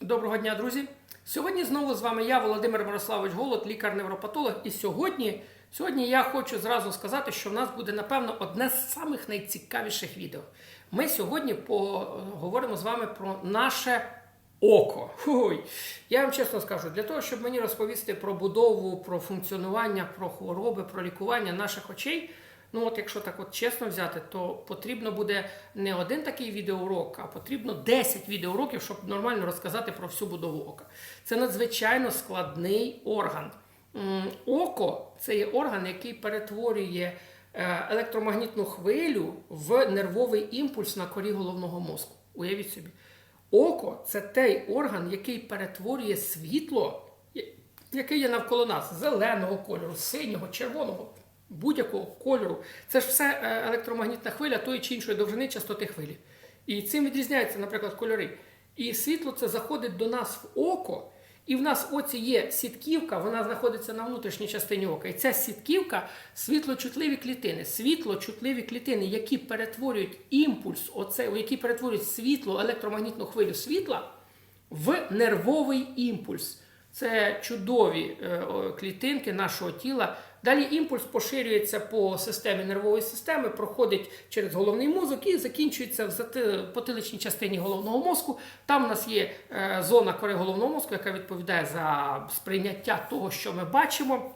Доброго дня, друзі! Сьогодні знову з вами я, Володимир Мирославович Голод, лікар-невропатолог. І сьогодні, сьогодні я хочу зразу сказати, що в нас буде, напевно, одне з самих найцікавіших відео. Ми сьогодні поговоримо з вами про наше око. Ой. Я вам чесно скажу, для того, щоб мені розповісти про будову, про функціонування, про хвороби, про лікування наших очей. Ну, от якщо так от чесно взяти, то потрібно буде не один такий відеоурок, а потрібно 10 відеоуроків, щоб нормально розказати про всю будову ока. Це надзвичайно складний орган. Око це є орган, який перетворює е, електромагнітну хвилю в нервовий імпульс на корі головного мозку. Уявіть собі. Око це той орган, який перетворює світло, яке є навколо нас, зеленого кольору, синього, червоного, будь-якого кольору. Це ж все е, електромагнітна хвиля тої чи іншої довжини частоти хвилі. І цим відрізняються, наприклад, кольори. І світло це заходить до нас в око. І в нас оці є сітківка, вона знаходиться на внутрішній частині ока. І ця сітківка світлочутливі клітини. Світлочутливі клітини, які перетворюють імпульс, оце, які перетворюють світло, електромагнітну хвилю світла в нервовий імпульс. Це чудові е, клітинки нашого тіла. Далі імпульс поширюється по системі нервової системи, проходить через головний мозок і закінчується в потиличній частині головного мозку. Там у нас є е, зона кори головного мозку, яка відповідає за сприйняття того, що ми бачимо.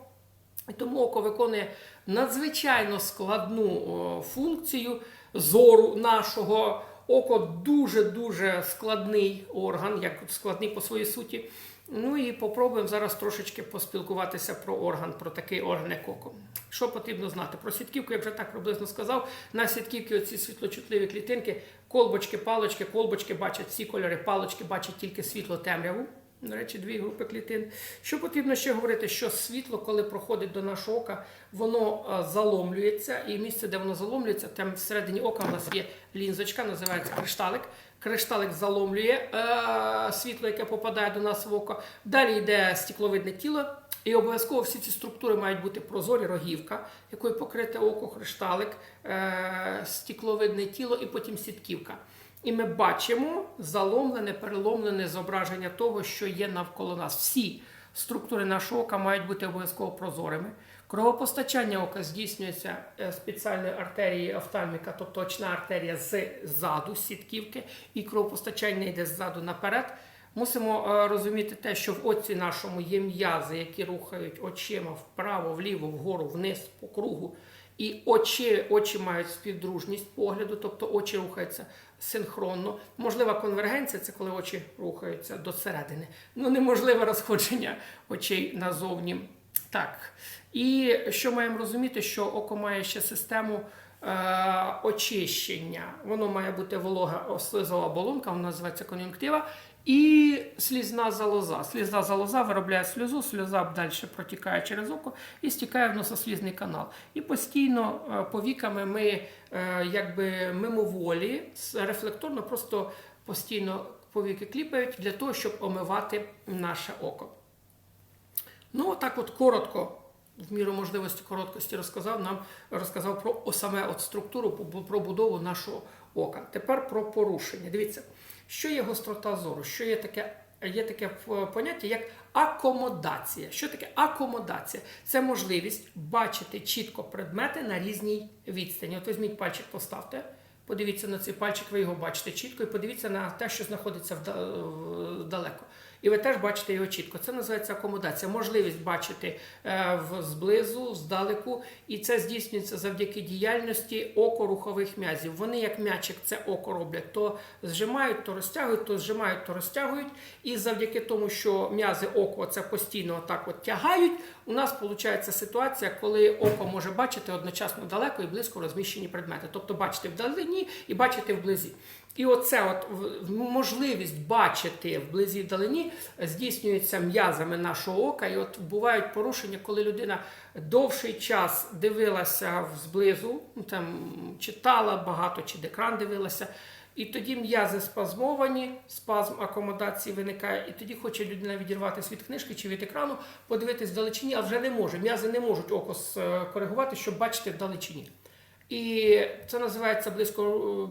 І тому око виконує надзвичайно складну функцію зору нашого. Око дуже-дуже складний орган, як складний по своїй суті. Ну і попробуємо зараз трошечки поспілкуватися про орган, про такий орган, як око. Що потрібно знати? Про сітківку, я вже так приблизно сказав. На сітківці оці світлочутливі клітинки, колбочки, палочки, колбочки бачать всі кольори, палочки бачать тільки світло темряву. До речі, дві групи клітин. Що потрібно ще говорити, що світло, коли проходить до нашого ока, воно е, заломлюється, і місце, де воно заломлюється, там всередині ока у нас є лінзочка, називається кришталик. Кришталик заломлює е, світло, яке попадає до нас в око. Далі йде стекловидне тіло, і обов'язково всі ці структури мають бути прозорі, рогівка, якою покрите око, кришталик, е, стекловидне тіло і потім сітківка. І ми бачимо заломлене, переломлене зображення того, що є навколо нас. Всі структури нашого ока мають бути обов'язково прозорими. Кровопостачання ока здійснюється е, спеціальною артерією офтальміка, тобто очна артерія ззаду, з сітківки, і кровопостачання йде ззаду наперед. Мусимо е, розуміти те, що в оці нашому є м'язи, які рухають очима вправо, вліво, вгору, вниз, по кругу. І очі, очі мають співдружність погляду, тобто очі рухаються синхронно. Можлива конвергенція це коли очі рухаються до середини. Ну, неможливе розходження очей назовні. Так. І що маємо розуміти, що око має ще систему е, очищення. Воно має бути волога слизова оболонка, вона називається кон'юнктива. І слізна залоза. Слізна залоза виробляє сльозу, сльоза далі протікає через око і стікає в носослізний канал. І постійно е, повіками ми е, якби мимоволі, рефлекторно, просто постійно повіки кліпають для того, щоб омивати наше око. Ну, так от коротко, в міру можливості короткості розказав нам розказав про саме от структуру, про будову нашого ока. Тепер про порушення. Дивіться, що є гострота зору, що є таке. Є таке е, поняття як акомодація. Що таке акомодація? Це можливість бачити чітко предмети на різній відстані. От візьміть пальчик, поставте. Подивіться на цей пальчик, ви його бачите чітко, і подивіться на те, що знаходиться вда- далеко. І ви теж бачите його чітко. Це називається акомодація. Можливість бачити е, в- зблизу, здалеку, і це здійснюється завдяки діяльності окорухових м'язів. Вони, як м'ячик, це око роблять, то зжимають, то розтягують, то зжимають, то розтягують. І завдяки тому, що м'язи око це постійно отак от тягають, у нас виходить ситуація, коли око може бачити одночасно далеко і близько розміщені предмети. Тобто бачити вдалині і бачити вблизі. І оце от можливість бачити вблизі вдалині здійснюється м'язами нашого ока. І от бувають порушення, коли людина довший час дивилася зблизу, ну, там читала багато чи екран дивилася. І тоді м'язи спазмовані, спазм акомодації виникає, і тоді хоче людина відірватися від книжки чи від екрану, подивитись вдалечині, а вже не може. М'язи не можуть око скоригувати, щоб бачити вдалечині. І це називається близько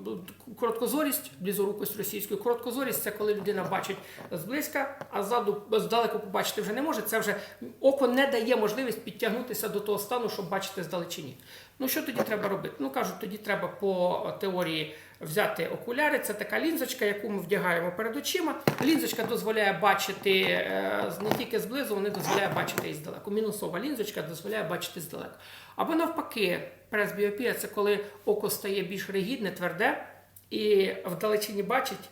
е, короткозорість, близорукость російською. Короткозорість це коли людина бачить зблизька, а ззаду здалеку побачити вже не може. Це вже око не дає можливість підтягнутися до того стану, щоб бачити здалечині. Ну що тоді треба робити? Ну кажуть, тоді треба по теорії взяти окуляри. Це така лінзочка, яку ми вдягаємо перед очима. Лінзочка дозволяє бачити е, не тільки зблизу, вона дозволяє бачити і здалеку. Мінусова лінзочка дозволяє бачити здалеку. Або навпаки, пресбіопія це коли око стає більш ригідне, тверде і вдалечині бачить.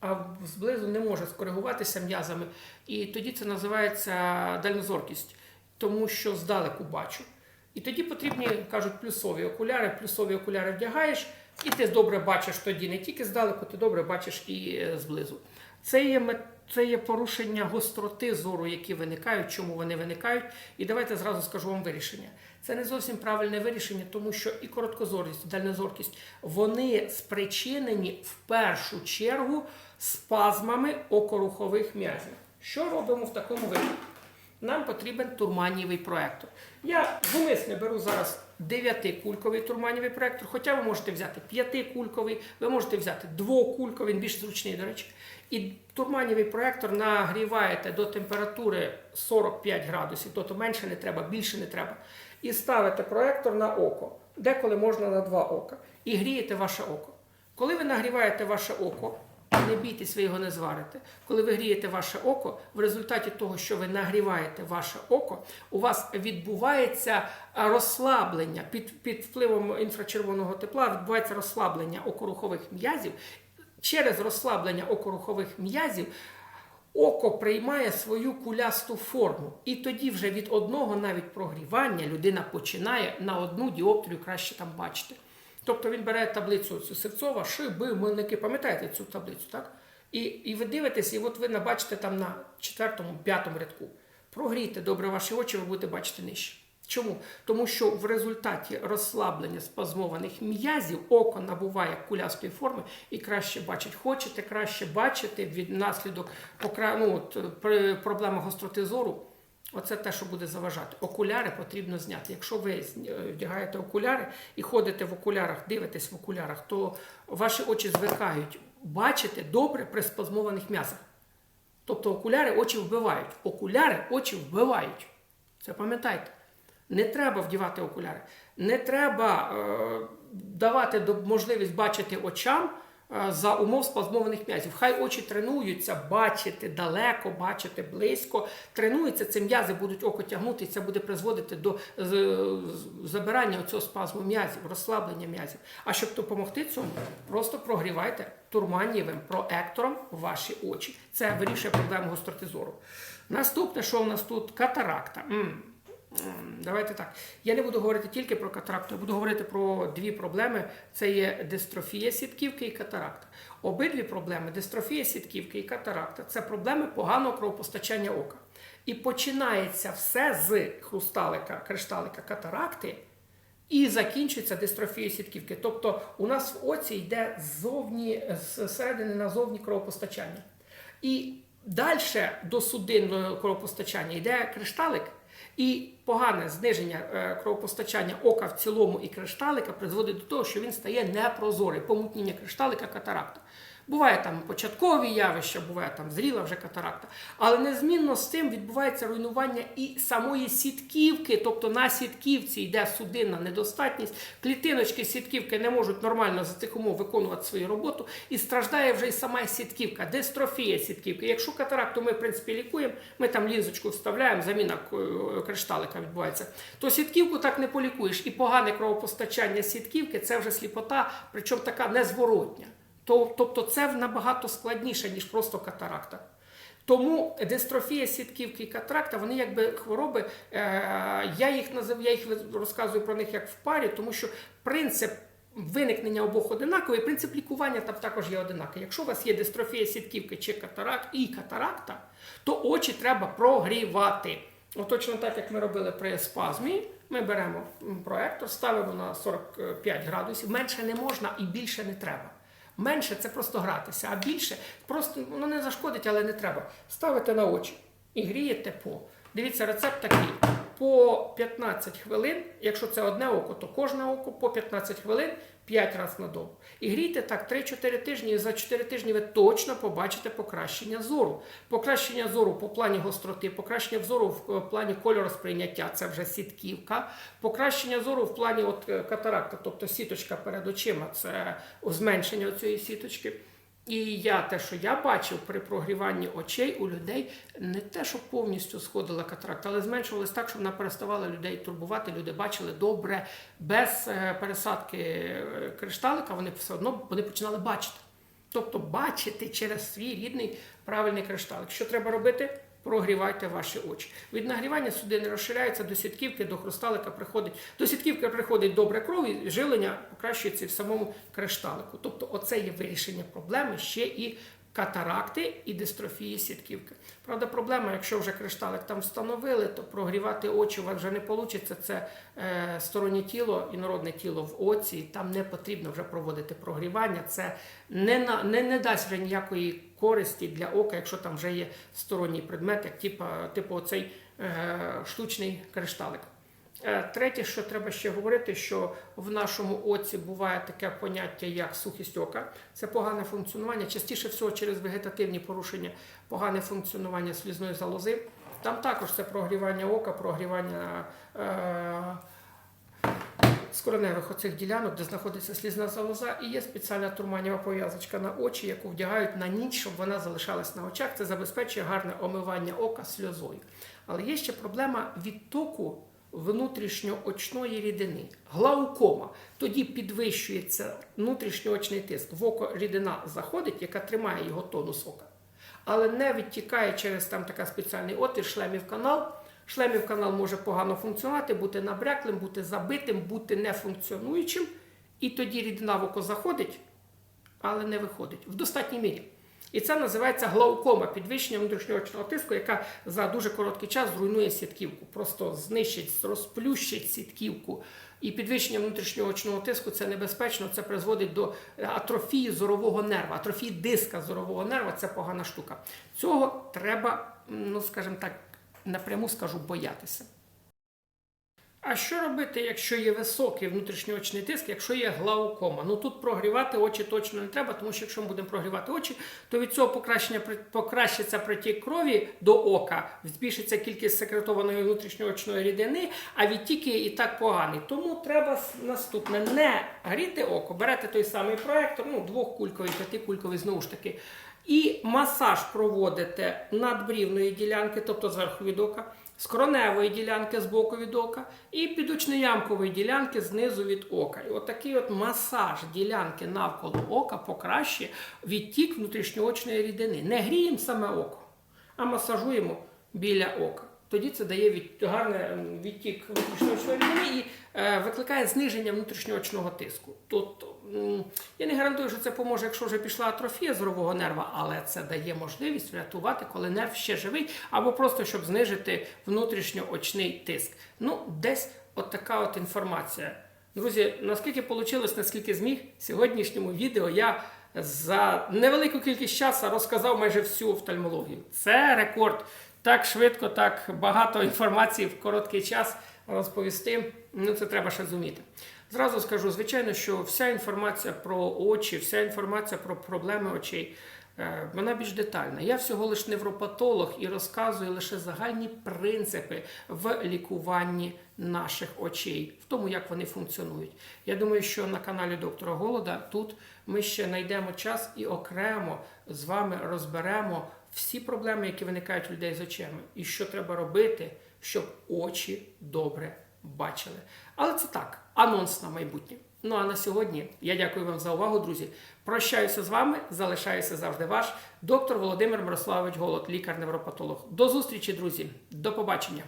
А зблизу не може скоригуватися м'язами. І тоді це називається дальнозоркість, тому що здалеку бачу. І тоді потрібні, кажуть, плюсові окуляри. Плюсові окуляри вдягаєш, і ти добре бачиш тоді не тільки здалеку, ти добре бачиш і е, зблизу. Це є, це є порушення гостроти зору, які виникають, чому вони виникають. І давайте зразу скажу вам вирішення. Це не зовсім правильне вирішення, тому що і короткозорість, і дальнозоркість вони спричинені в першу чергу спазмами окорухових м'язів. Що робимо в такому випадку? Нам потрібен турманієвий проектор. Я зумисне беру зараз 9-кульковий турманієвий проектор, хоча ви можете взяти 5-кульковий, ви можете взяти 2-кульковий, він більш зручний, до речі. І турманієвий проектор нагріваєте до температури 45 градусів, тобто менше не треба, більше не треба. І ставите проектор на око, деколи можна на два ока, і грієте ваше око. Коли ви нагріваєте ваше око, не бійтесь, ви його не зварите. Коли ви грієте ваше око, в результаті того, що ви нагріваєте ваше око, у вас відбувається розслаблення під, під впливом інфрачервоного тепла, відбувається розслаблення окорухових м'язів. Через розслаблення окорухових м'язів око приймає свою кулясту форму. І тоді вже від одного навіть прогрівання людина починає на одну діоптрію краще там бачити. Тобто він бере таблицю цю Сивцова, шиби, мильники, пам'ятаєте цю таблицю, так? І, і ви дивитесь, і от ви набачите там на четвертому, п'ятому рядку. Прогрійте добре ваші очі, ви будете бачити нижче. Чому? Тому що в результаті розслаблення спазмованих м'язів око набуває кулястої форми і краще бачить. Хочете краще бачити від наслідок ну, от, при проблемах гостроти зору. Оце те, що буде заважати. Окуляри потрібно зняти. Якщо ви е, вдягаєте окуляри і ходите в окулярах, дивитесь в окулярах, то ваші очі звикають бачити добре при спазмованих м'язах. Тобто окуляри очі вбивають. Окуляри очі вбивають. Це пам'ятайте. Не треба вдівати окуляри. Не треба е, давати можливість бачити очам за умов спазмованих м'язів. Хай очі тренуються бачити далеко, бачити близько. Тренуються, ці м'язи будуть око тягнути, і це буде призводити до забирання цього спазму м'язів, розслаблення м'язів. А щоб допомогти цьому, просто прогрівайте турманієвим проектором ваші очі. Це вирішує проблему гостроти зору. Наступне, що у нас тут? Катаракта. М. М, Давайте так. Я не буду говорити тільки про катаракту, я буду говорити про дві проблеми: це є дистрофія сітківки і катаракта. Обидві проблеми дистрофія сітківки і катаракта це проблеми поганого кровопостачання ока. І починається все з хрусталика, кришталика катаракти. І закінчується дистрофією сітківки. Тобто у нас в оці йде ззовні, зсередини назовні кровопостачання. І далі до судинного кровопостачання йде кришталик, і погане зниження е, кровопостачання ока в цілому і кришталика призводить до того, що він стає непрозорий, помутніння кришталика, катаракта. Буває там початкові явища, буває там зріла вже катаракта. Але незмінно з цим відбувається руйнування і самої сітківки, тобто на сітківці йде судинна недостатність, клітиночки сітківки не можуть нормально за цих умов виконувати свою роботу, і страждає вже і сама сітківка, дистрофія сітківки. Якщо катаракту ми, в принципі, лікуємо, ми там лінзочку вставляємо, заміна е, кришталика відбувається, то сітківку так не полікуєш. І погане кровопостачання сітківки це вже сліпота, причому така незворотня. То- Тобто це набагато складніше, ніж просто катаракта. Тому дистрофія сітківки і катаракта, вони якби хвороби, е, я їх назив, я їх розказую про них як в парі, тому що принцип виникнення обох одинаковий, принцип лікування там також є одинаковий. Якщо у вас є дистрофія сітківки чи катаракт і катаракта, то очі треба прогрівати. Точно так, як ми робили при спазмі, ми беремо проектор, ставимо на 45 градусів, менше не можна і більше не треба. Менше це просто гратися, а більше просто воно не зашкодить, але не треба. Ставите на очі і грієте по. Дивіться, рецепт такий. По 15 хвилин. Якщо це одне око, то кожне око по 15 хвилин 5 разів на добу. І грійте так 3-4 тижні, і за 4 тижні ви точно побачите покращення зору. Покращення зору по плані гостроти, покращення зору в е, плані кольоросприйняття, це вже сітківка. Покращення зору в плані от, е, катаракта, тобто сіточка перед очима, це зменшення цієї сіточки. І я те, що я бачив при прогріванні очей у людей, не те, що повністю сходила катаракта, але зменшувалась так, що вона переставала людей турбувати. Люди бачили добре, без е, пересадки е, кришталика, вони все одно вони починали бачити. Тобто бачити через свій рідний правильний кришталик. Що треба робити? Прогрівайте ваші очі. Від нагрівання судини розширяються до сітківки, до хрусталика приходить. До сітківки приходить добре кров і жилення покращується в самому кришталику. Тобто, оце є вирішення проблеми ще і катаракти і дистрофії сітківки. Правда, проблема, якщо вже кришталик там встановили, то прогрівати очі у вас вже не вийде. Це е, стороннє тіло, інородне тіло в оці. Там не потрібно вже проводити прогрівання. Це не, на, не, не дасть вже ніякої користі для ока, якщо там вже є сторонній предмет, як типу, типу оцей е, штучний кришталик. Е, Третє, що треба ще говорити, що в нашому оці буває таке поняття, як сухість ока. Це погане функціонування, частіше всього через вегетативні порушення, погане функціонування слізної залози. Там також це прогрівання ока, прогрівання е, скроневих оцих ділянок, де знаходиться слізна залоза, і є спеціальна турманіва пов'язочка на очі, яку вдягають на ніч, щоб вона залишалась на очах. Це забезпечує гарне омивання ока сльозою. Але є ще проблема відтоку внутрішньоочної рідини, глаукома. Тоді підвищується внутрішньоочний тиск. В око рідина заходить, яка тримає його тонус ока, але не відтікає через там така спеціальний отвір, шлемів канал. Шлемів канал може погано функціонувати, бути набряклим, бути забитим, бути нефункціонуючим. І тоді рідина в око заходить, але не виходить в достатній мірі. І це називається глаукома, підвищення внутрішньоочного тиску, яка за дуже короткий час зруйнує сітківку, просто знищить, розплющить сітківку. І підвищення внутрішньоочного тиску це небезпечно, це призводить до атрофії зорового нерва, атрофії диска зорового нерва це погана штука. Цього треба, ну скажімо так, напряму скажу, боятися. А що робити, якщо є високий внутрішньоочний тиск, якщо є глаукома? Ну тут прогрівати очі точно не треба, тому що якщо ми будемо прогрівати очі, то від цього покращення покращиться притік крові до ока, збільшиться кількість секретованої внутрішньоочної рідини, а відтіки і так поганий. Тому треба наступне не гріти око, берете той самий проектор, ну двохкульковий, п'ятикульковий, знову ж таки. І масаж проводите надбрівної ділянки, тобто зверху від ока, з короневої ділянки з боку від ока, і підучно-ямкової ділянки знизу від ока. І отакий от масаж ділянки навколо ока покращує відтік внутрішньоочної рідини. Не гріємо саме око, а масажуємо біля ока. Тоді це дає від, гарний відтік внутрішньоочної рідини і е, викликає зниження внутрішньоочного тиску. М, я не гарантую, що це поможе, якщо вже пішла атрофія зорового нерва, але це дає можливість врятувати, коли нерв ще живий, або просто щоб знижити внутрішньоочний тиск. Ну, десь от така от інформація. Друзі, наскільки вийшло, наскільки зміг, в сьогоднішньому відео я за невелику кількість часу розказав майже всю офтальмологію. Це рекорд. Так швидко, так багато інформації в короткий час розповісти. Ну, це треба ще зуміти. Зразу скажу, звичайно, що вся інформація про очі, вся інформація про проблеми очей. е, Вона більш детальна. Я всього лише невропатолог і розказую лише загальні принципи в лікуванні наших очей, в тому, як вони функціонують. Я думаю, що на каналі доктора Голода тут ми ще знайдемо час і окремо з вами розберемо всі проблеми, які виникають у людей з очима, і що треба робити, щоб очі добре бачили. Але це так, анонс на майбутнє. Ну а на сьогодні я дякую вам за увагу, друзі. Прощаюся з вами, залишаюся завжди ваш доктор Володимир Мирославович Голод, лікар-невропатолог. До зустрічі, друзі, до побачення.